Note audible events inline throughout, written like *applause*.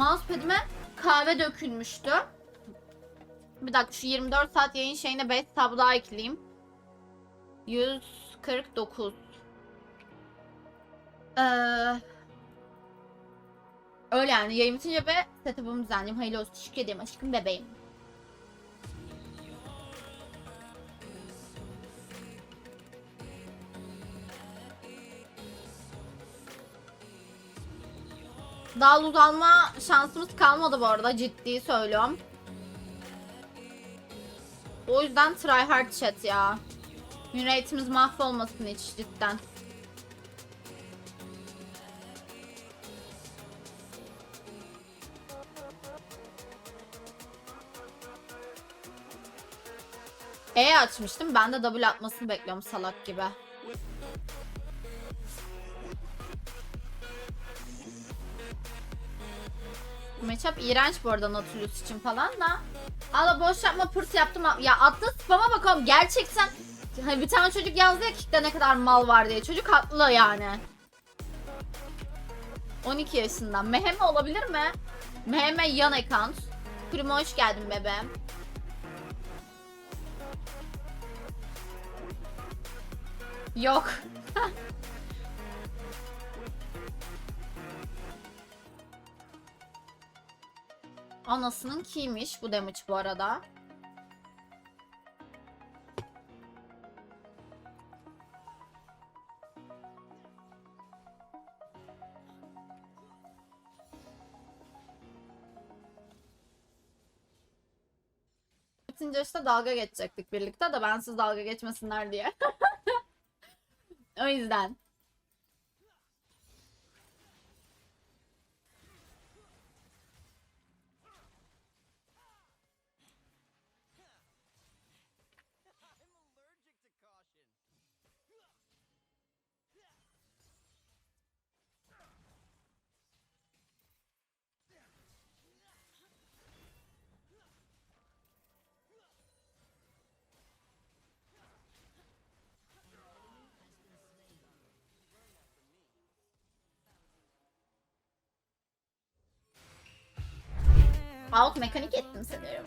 Mousepad'ime kahve dökülmüştü. Bir dakika şu 24 saat yayın şeyine 5 tab daha ekleyeyim. 149. Ee, öyle yani yayın bitince ve setup'ımı düzenleyeyim. Hayırlı olsun. Teşekkür ederim aşkım bebeğim. Daha luz alma şansımız kalmadı bu arada ciddi söylüyorum. O yüzden try hard chat ya. Rate'imiz mahvolmasın hiç cidden. E açmıştım. Ben de double atmasını bekliyorum salak gibi. Matchup iğrenç bu arada Nautilus için falan da. Allah boş yapma pırt yaptım. Ya attığı spama bakalım. Gerçekten hani bir tane çocuk yazdı ya kickte ne kadar mal var diye. Çocuk haklı yani. 12 yaşında. Meheme olabilir mi? Meheme yan account. Primo hoş geldin bebeğim. Yok. *laughs* Anasının kiymiş bu damage bu arada. Bitince işte dalga geçecektik birlikte de bensiz dalga geçmesinler diye. *laughs* o yüzden. Alt mekanik ettim sanırım.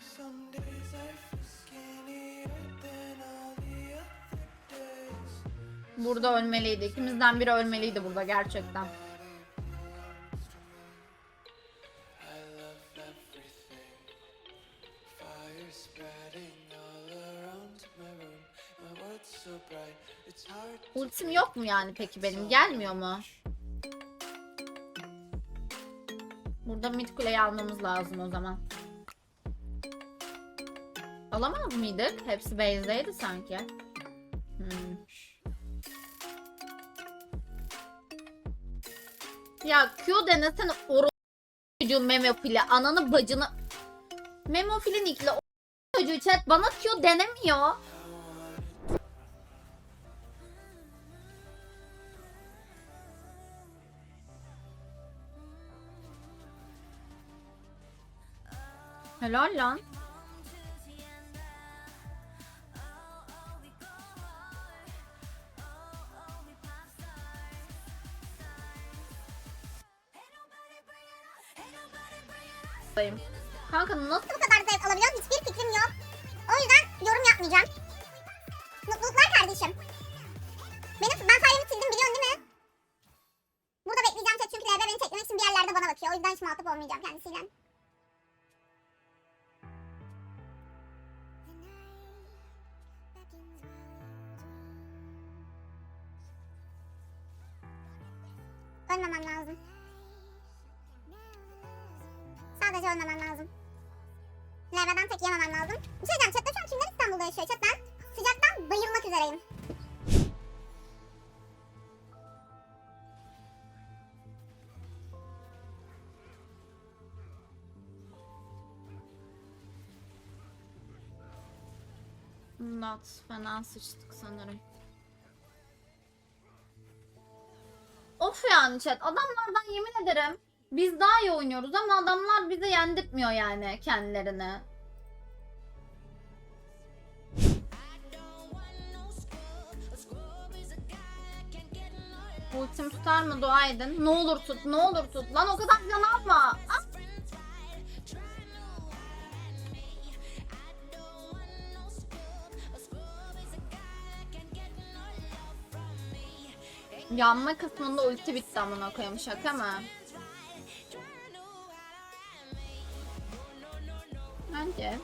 Some days I feel skinnier than all the other days. Burada ölmeliydi. İkimizden biri ölmeliydi burada gerçekten. I love everything. Fire spreading all around my room. My world's so bright, it's hard to Ultim yok mu yani peki benim? Gelmiyor mu? Burada mid kuleyi almamız lazım o zaman. Alamaz mıydık? Hepsi base'deydi sanki. Hmm. Ya Q denesene oru çocuğu memofili. Ananı bacını. Memofili nickle çocuğu chat bana Q denemiyor. Helal lan. Dayım. Kanka nasıl bu kadar zevk alabiliyoruz hiçbir fikrim yok. O yüzden yorum yapmayacağım. Mutluluklar kardeşim. Benim, ben sayemi sildim biliyorsun değil mi? Burada bekleyeceğim chat çünkü LB beni çekmek için bir yerlerde bana bakıyor. O yüzden hiç muhatap olmayacağım kendisiyle. Ölmemem lazım. Sadece ölmemem lazım. Levre'den tek yememem lazım. Bir şey diyeceğim. Chatte şu an kimler İstanbul'da yaşıyor? Chat ben sıcaktan bayılmak üzereyim. Not fena sıçtık sanırım. Of yani chat adamlardan yemin ederim biz daha iyi oynuyoruz ama adamlar bize yendirtmiyor yani kendilerini. Ultim tutar mı dua edin. Ne olur tut, ne olur tut. Lan o kadar can alma. Ah! Yanma kısmında ulti bitti amına koyayım şaka mı? Bence.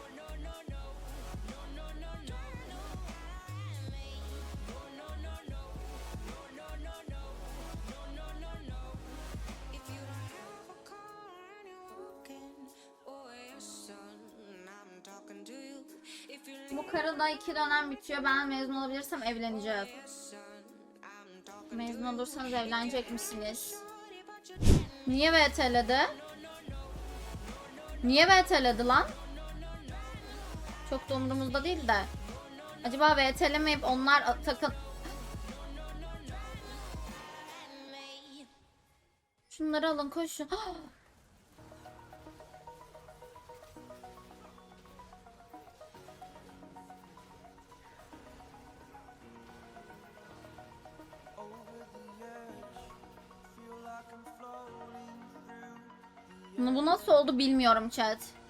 Bu karıda iki dönem bitiyor. Ben mezun olabilirsem evleneceğiz. Mezun olursanız evlenecek misiniz? Niye VT'ledi? Niye VT'ledi lan? Çok da umurumuzda değil de. Acaba VT'lemeyip onlar takın... Şunları alın koşun. *gasps* Bu nasıl oldu bilmiyorum chat.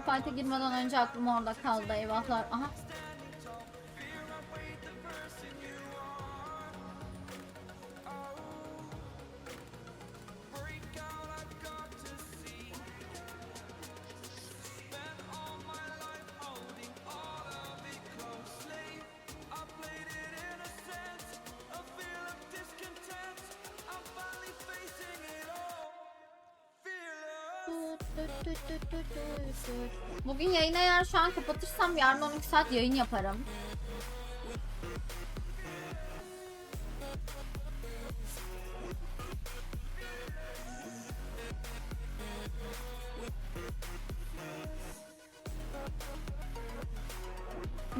Fight'e girmeden önce aklım orada kaldı eyvahlar. Aha. Bugün yayını eğer şu an kapatırsam yarın 12 saat yayın yaparım.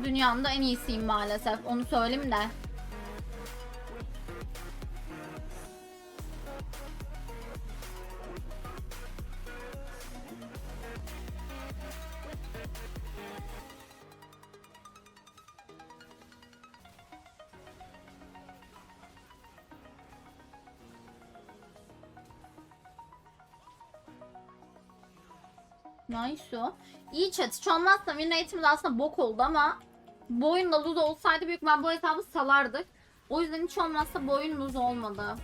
Dünyanın da en iyisiyim maalesef. Onu söyleyeyim de. Nice o. İyi chat. Hiç olmazsa win rate'imiz aslında bok oldu ama bu oyunda lose olsaydı büyük ben bu hesabı salardık. O yüzden hiç olmazsa bu oyun lose olmadı.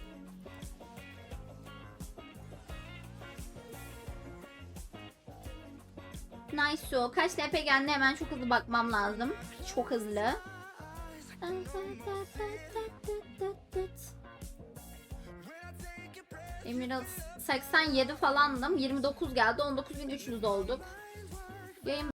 Nice o. Kaç TP geldi hemen çok hızlı bakmam lazım. Çok hızlı. Emerald 87 falandım. 29 geldi. 19.300 olduk. Yayın